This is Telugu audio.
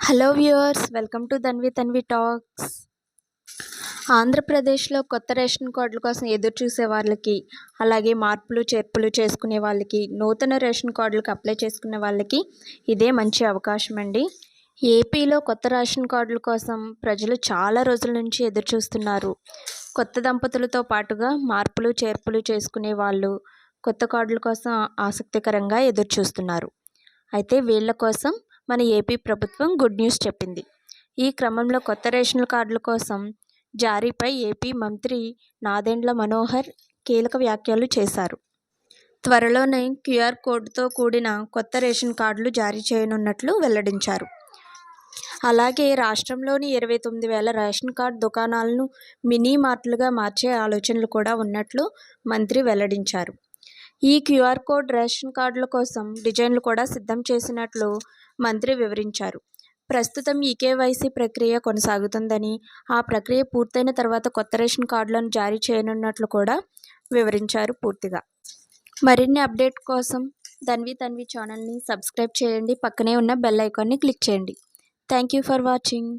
Hello viewers welcome to Tanvi Tanvi talks. ఆంధ్రప్రదేశ్లో కొత్త రేషన్ కార్డుల కోసం ఎదురు చూసే వాళ్ళకి అలాగే మార్పులు చేర్పులు చేసుకునే వాళ్ళకి నూతన రేషన్ కార్డులకు అప్లై చేసుకునే వాళ్ళకి ఇదే మంచి అవకాశం అండి. ఏపీలో కొత్త రేషన్ కార్డుల కోసం ప్రజలు చాలా రోజుల నుంచి ఎదురు చూస్తున్నారు కొత్త దంపతులతో పాటుగా మార్పులు చేర్పులు చేసుకునే వాళ్ళు కొత్త కార్డుల కోసం ఆసక్తికరంగా ఎదురు చూస్తున్నారు అయితే వీళ్ళ కోసం మన ఏపీ ప్రభుత్వం గుడ్ న్యూస్ చెప్పింది. ఈ క్రమంలో కొత్త రేషన్ కార్డుల కోసం జారీపై ఏపీ మంత్రి నాదెండ్ల మనోహర్ కీలక వ్యాఖ్యలు చేశారు. త్వరలోనే క్యూఆర్ కోడ్తో కూడిన కొత్త రేషన్ కార్డులు జారీ చేయనున్నట్లు వెల్లడించారు. అలాగే రాష్ట్రంలోని ఇరవై తొమ్మిది వేల రేషన్ కార్డు దుకాణాలను మినీ మార్ట్లుగా మార్చే ఆలోచనలు కూడా ఉన్నట్లు మంత్రి వెల్లడించారు. ఈ క్యూఆర్ కోడ్ రేషన్ కార్డుల కోసం డిజైన్లు కూడా సిద్ధం చేసినట్లు మంత్రి వివరించారు. ప్రస్తుతం ఈకేవైసీ ప్రక్రియ కొనసాగుతుందని ఆ ప్రక్రియ పూర్తయిన తర్వాత కొత్త రేషన్ కార్డులను జారీ చేయనున్నట్లు కూడా వివరించారు పూర్తిగా. మరిన్ని అప్డేట్ కోసం ధన్వి తన్వి ఛానల్ని సబ్స్క్రైబ్ చేయండి. పక్కనే ఉన్న బెల్ ఐకాన్ని క్లిక్ చేయండి. Thank you for watching.